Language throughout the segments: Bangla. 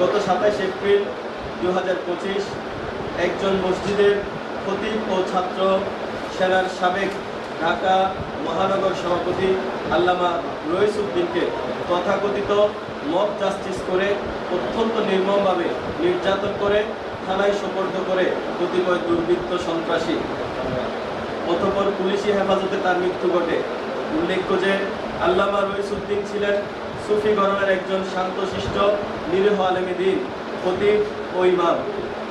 গত সাতাইশ এপ্রিল দু হাজার পঁচিশ একজন মসজিদের খতিব ও ছাত্র সেনার সাবেক ঢাকা মহানগর সভাপতি আল্লামা রইস উদ্দিনকে তথাকথিত মব জাস্টিস করে অত্যন্ত নির্মমভাবে নির্যাতন করে, থানায় সোপর্দ করে কতিপয় দুর্বৃত্ত সন্ত্রাসী। অতপর পুলিশি হেফাজতে তার মৃত্যু ঘটে। উল্লেখ্য যে আল্লামা রইসুদ্দিন ছিলেন সুফি গণনার একজন শান্তশিষ্ট নিরীহ আলেমী দিন, খতিব ও ইমাম।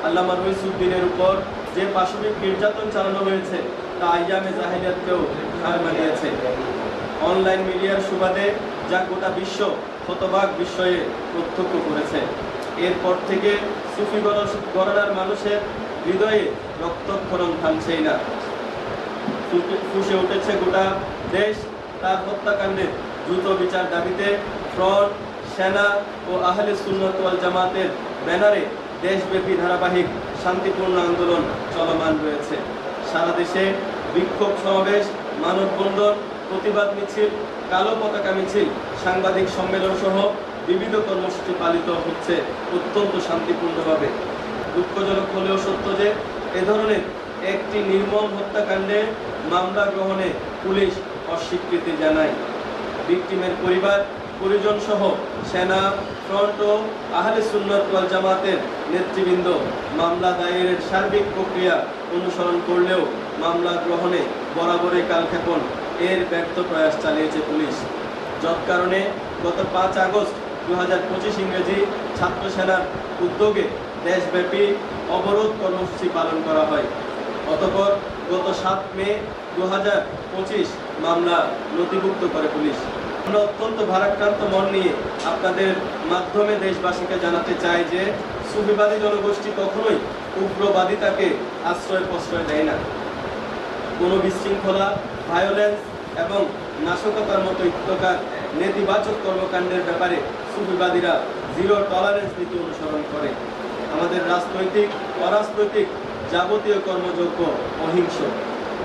আল্লামা রইসুদ্দিনের উপর যে পাশবিক নির্যাতন চালানো হয়েছে, তা আইয়ামে জাহিলিয়াতকেও হার মানিয়েছে। অনলাইন মিডিয়ার সুবাদে যা গোটা বিশ্ব শতভাগ বিষয়ে প্রত্যক্ষ করেছে। এরপর থেকে সুফি গণ- গণনার মানুষের হৃদয়ে রক্তক্ষরণ থামছেই না। ফুসে উঠেছে গোটা দেশ তার হত্যাকাণ্ডের দ্রুত বিচার দাবিতে ফ্রন্ট সেনা ও আহলে সুন্নত জামাতের ব্যানারে দেশব্যাপী ধারাবাহিক শান্তিপূর্ণ আন্দোলন চলমান রয়েছে। সারা দেশে বিক্ষোভ সমাবেশ মানববন্ধন প্রতিবাদ মিছিল, কালো পতাকা মিছিল, সাংবাদিক সম্মেলন সহ বিবিধ কর্মসূচি পালিত হচ্ছে অত্যন্ত শান্তিপূর্ণভাবে। দুঃখজনক হলেও সত্য যে এ ধরনের একটি নির্মম হত্যাকাণ্ডে মামলা গ্রহণে পুলিশ অস্বীকৃতি জানায়। ভিকটিমের পরিবার, পরিজন সহ সেনা ফ্রন্ট ও আহলে সুন্নত ওয়াল জামাতের নেতৃবৃন্দ মামলা দায়েরের সার্বিক প্রক্রিয়া অনুসরণ করলেও মামলা গ্রহণে বরাবরে কালক্ষেপণ। এর ব্যর্থ প্রয়াস চালিয়েছে পুলিশ। যৎ কারণে গত পাঁচ আগস্ট দু হাজার পঁচিশ ইংরেজি ছাত্র সেনার উদ্যোগে দেশব্যাপী অবরোধ কর্মসূচি পালন করা হয়। অতঃপর গত সাত মে দু হাজার পঁচিশ মামলা নথিভুক্ত করে পুলিশ। আমরা অত্যন্ত ভারাক্রান্ত মন নিয়ে আপনাদের মাধ্যমে দেশবাসীকে জানাতে চাই যে সুফিবাদী জনগোষ্ঠী কখনোই উগ্রবাদিতাকে আশ্রয় প্রশ্রয় দেয় না। কোনো বিশৃঙ্খলা ভায়োলেন্স এবং নাশকতার মতো ইত্যকার নেতিবাচক কর্মকাণ্ডের ব্যাপারে সুফিবাদীরা জিরো টলারেন্স নীতি অনুসরণ করে। আমাদের রাজনৈতিক, অরাজনৈতিক যাবতীয় কর্মযোগ্য অহিংস।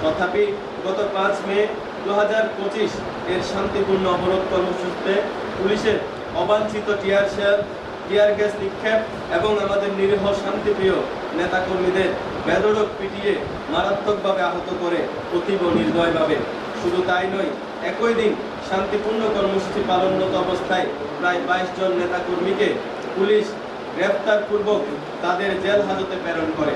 তথাপি গত পাঁচ মে দু হাজার পঁচিশ এর শান্তিপূর্ণ অবরোধ কর্মসূচিতে পুলিশের অবাঞ্ছিত টিয়ার শেল টিয়ার গ্যাস নিক্ষেপ এবং আমাদের নিরীহ শান্তিপ্রিয় নেতাকর্মীদের বেদরক পিটিয়ে মারাত্মকভাবে আহত করে অতীব নির্দয়ভাবে। শুধু তাই নয়, একই দিন শান্তিপূর্ণ কর্মসূচি পালনরত অবস্থায় প্রায় বাইশ জন নেতাকর্মীকে পুলিশ গ্রেফতার পূর্বক তাদের জেল হাজতে প্রেরণ করে।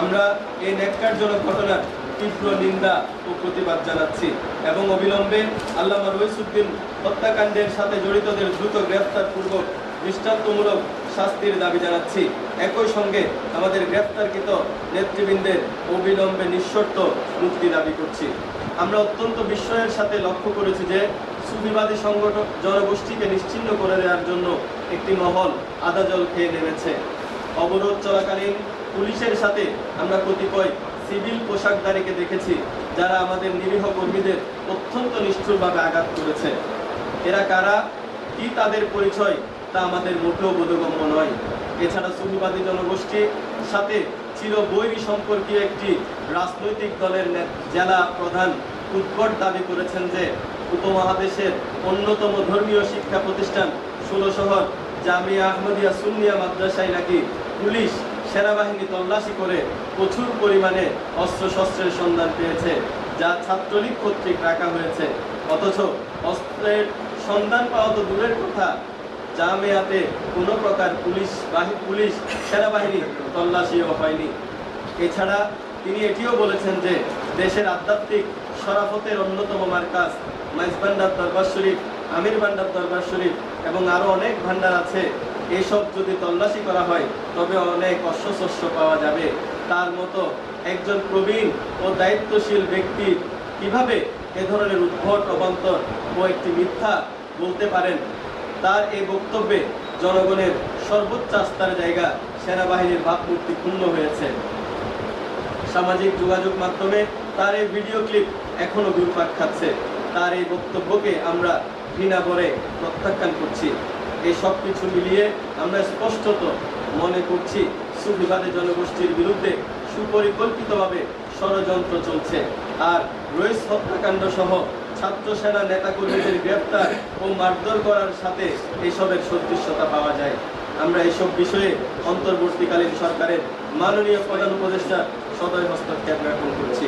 আমরা এই ন্যাক্কারজনক ঘটনার তীব্র নিন্দা ও প্রতিবাদ জানাচ্ছি এবং অবিলম্বে আল্লামা রইসুদ্দিন হত্যাকাণ্ডের সাথে জড়িতদের দ্রুত গ্রেফতার পূর্বক দৃষ্টান্তমূলক শাস্তির দাবি জানাচ্ছি। একই সঙ্গে আমাদের গ্রেফতারকৃত নেতৃবৃন্দের অবিলম্বে নিঃশর্ত মুক্তি দাবি করছি। আমরা অত্যন্ত বিস্ময়ের সাথে লক্ষ্য করেছি যে সুবিবাদী সংগঠন জনগোষ্ঠীকে নিশ্চিহ্ন করে দেওয়ার জন্য একটি মহল আদা জল খেয়ে নেমেছে। অবরোধ চলাকালীন পুলিশের সাথে আমরা কতিপয় সিভিল পোশাকধারীকে দেখেছি, যারা আমাদের নিরীহ কর্মীদের অত্যন্ত নিষ্ঠুরভাবে আঘাত করেছে। এরা কারা? কি তাদের পরিচয় তা আমাদের মোটেও বোধগম্য নয়। এছাড়া সুফিবাদী জনগোষ্ঠীর সাথে চির বৈরী সম্পর্কীয় একটি রাজনৈতিক দলের জেলা প্রধান উৎকট দাবি করেছেন যে, উপমহাদেশের অন্যতম ধর্মীয় শিক্ষা প্রতিষ্ঠান ষোলো শহর জামিয়া আহমদিয়া সুন্নিয়া মাদ্রাসায় নাকি পুলিশ সেনাবাহিনী তল্লাশি করে প্রচুর পরিমাণে অস্ত্রশস্ত্রের সন্ধান পেয়েছে, যা ছাত্রলীগ কর্তৃক রাখা হয়েছে। অথচ অস্ত্রের সন্ধান পাওয়া তো দূরের কথা। জামেয়াতে কোনো প্রকার পুলিশ বাহি, পুলিশ সেনাবাহিনী তল্লাশিও হয়নি। এছাড়া তিনি এটিও বলেছেন যে দেশের আধ্যাত্মিক শরাফতের অন্যতম মার্কাজ মাইজবান্ডার দরবার শরীফ, আমির ভান্ডার দরবার শরীফ এবং আরও অনেক ভান্ডার আছে। এসব যদি তল্লাশি করা হয়, তবে অনেক অশ্বশস্য পাওয়া যাবে। তার মতো একজন প্রবীণ ও দায়িত্বশীল ব্যক্তি কীভাবে এ ধরনের উদ্ভট অবান্তর ও একটি মিথ্যা বলতে পারেন? তার এই বক্তব্যে জনগণের সর্বোচ্চ আস্থার জায়গা সেনাবাহিনীর ভাবমূর্তি ক্ষুণ্ণ হয়েছে। সামাজিক যোগাযোগ মাধ্যমে তার এই ভিডিও ক্লিপ এখনও ঘুরপাক খাচ্ছে। তার এই বক্তব্যকে আমরা ঘৃণা করে প্রত্যাখ্যান করছি। এই সব কিছু মিলিয়ে আমরা স্পষ্টত মনে করছি সুবিবাদী জনগোষ্ঠীর বিরুদ্ধে সুপরিকল্পিতভাবে ষড়যন্ত্র চলছে। আর রইস হত্যাকাণ্ড সহ ছাত্র সেনা নেতাকর্মীদের গ্রেপ্তার ও মারধর করার সাথে এসবের সদৃশ্যতা পাওয়া যায়। আমরা এইসব বিষয়ে অন্তর্বর্তীকালীন সরকারের মাননীয় প্রধান উপদেষ্টা সদয় হস্তক্ষেপ জ্ঞাপন করছি।